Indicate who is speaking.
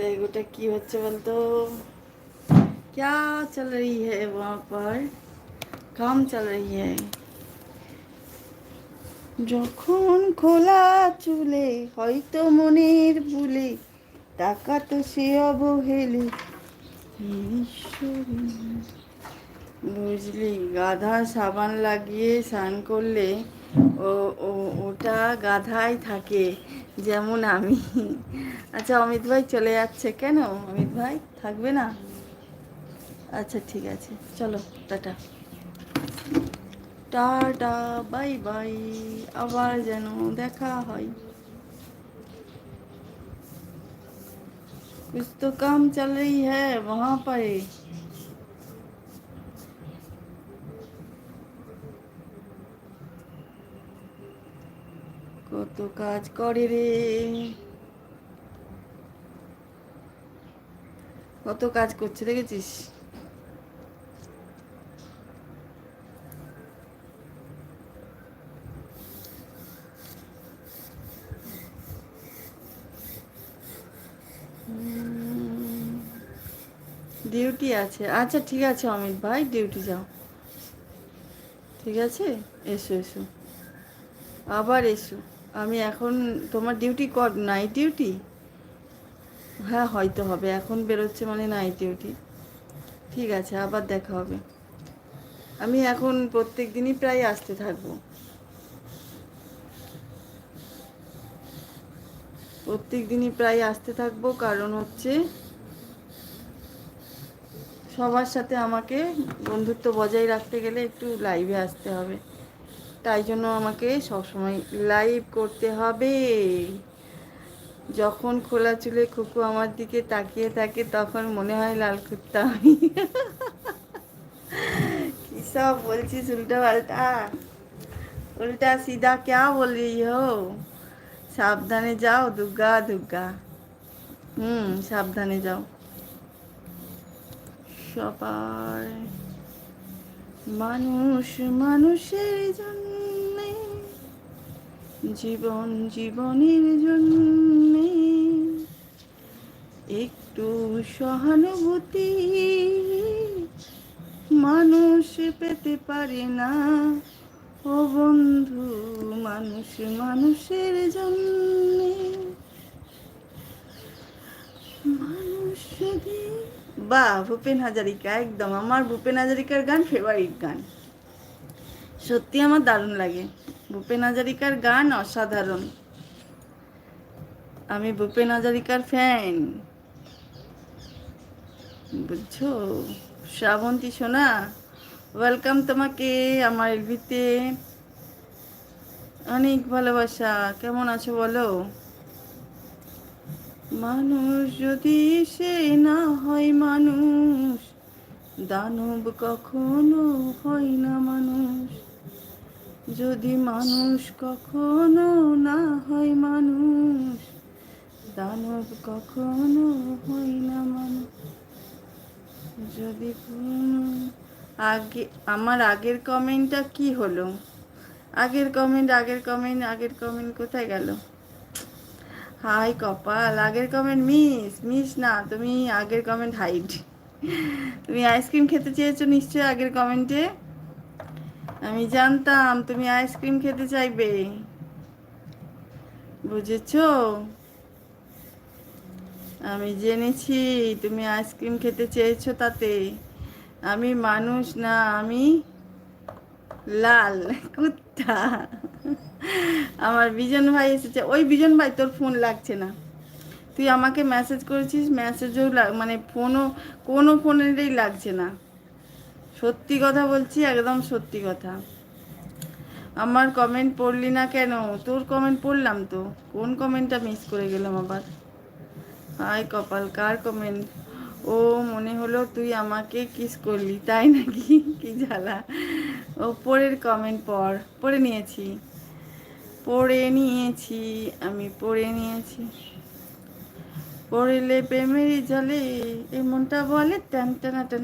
Speaker 1: বেগুটা কি হচ্ছে বলতো क्या चल रही है वहाँ पर काम चल रही है যখন খোলা চুলে হয়তো মনের ভুলে টাকা তো সে অবহেলে ঈশ্বরী। বুঝলি গাধা সাবান লাগিয়ে স্নান করলে ও ও- ওটা গাধাই থাকে যেমন আমি আচ্ছা অমিত ভাই চলে যাচ্ছে কেন অমিত ভাই থাকবে না আচ্ছা ঠিক আছে চলো টাটা টাটা বাই বাই আবার যেন দেখা হয় कुछ तो काम चल रही है वहाँ पर কত কাজ করে রে। কত কাজ করছে দেখেছিস? ডিউটি আছে। আচ্ছা ঠিক আছে অমিত ভাই, ডিউটি যাও। ঠিক আছে? এসো এসো। আবার এসো। আমি এখন তোমার ডিউটি কর নাইট ডিউটি হ্যাঁ হয়তো হবে। এখন বেরোচ্ছে মানে নাইট ডিউটি ঠিক আছে, আবার দেখা হবে। আমি এখন প্রত্যেক দিনই প্রায় আসতে থাকব। প্রত্যেক দিনই প্রায় আসতে থাকব, কারণ হচ্ছে সবার সাথে আমাকে বন্ধুত্ব বজায় রাখতে গেলে একটু লাইভে আসতে হবে। তাই জন্য আমাকে সবসময় লাইভ করতে হবে। যখন খোলা চুলে খুকু আমার দিকে তাকিয়ে থাকে, তখন মনে হয় লাল কুত্তা আমি। কী সব বলছিস উল্টা পাল্টা? উল্টা সিধা কে বল হো? সাবধানে যাও দুর্গা দুর্গা। হুম, সাবধানে যাও। সবাই মানুষ মানুষের জন্য জীবন জীবনের জন্য একটু সহানুভূতি মানুষ পেতে পারে না। ও বন্ধু, মানুষ মানুষের জন্য মানুষ বাহ ভূপেন হাজারিকা, একদম আমার ভূপেন হাজারিকার গান ফেভারিট গান। সত্যি আমার দারুণ লাগে। ভূপেন হাজারিকার গান অসাধারণ। আমি ভূপেন হাজারিকার ফ্যান বুঝছ? শ্রাবন্তী সোনা ওয়েলকাম তোমাকে আমার এলবিতে। অনেক ভালোবাসা, কেমন আছো বলো? মানুষ যদি সে না হয় মানুষ, দানব কখনো হয় না মানুষ। যদি মানুষ কখনো না হয় মানুষ, দানব কখনো হয় না মানুষ। যদি আগে, আমার আগের কমেন্টটা কি হলো? আগের কমেন্ট আগের কমেন্ট আগের কমেন্ট কোথায় গেল? হাই কপাল, আগের কমেন্ট মিস মিস না, তুমি আগের কমেন্ট হাইড। তুমি আইসক্রিম খেতে চেয়েছো নিশ্চয়ই আগের কমেন্টে? আমি জানতাম তুমি আইসক্রিম খেতে চাইবে। বুঝেছ? আমি জেনেছি তুমি আইসক্রিম খেতে চেয়েছো তাতে। আমি মানুষ না, আমি লাল, কুত্তা। আমার বিজন ভাই এসেছে। ওই বিজন ভাই, তোর ফোন লাগছে না। তুই আমাকে মেসেজ করেছিস মেসেজও মানে ফোনও কোনো ফোনেরই লাগছে না। সত্যি কথা বলছি, একদম সত্যি কথা। আমার কমেন্ট পড়লি না কেন? তোর কমেন্ট পড়লাম তো। কোন কমেন্টটা মিস করে গেলাম আবার? হাই কপাল, কার কমেন্ট ও, মনে হলো তুই আমাকে কিস করলি, তাই নাকি? কি জ্বালা। ও পরের কমেন্ট পড়। পড়ে নিয়েছি। পড়ে নিয়েছি, আমি পড়ে নিয়েছি। পড়লে প্রেমেরই জলে এমনটা বলে টান টানা টান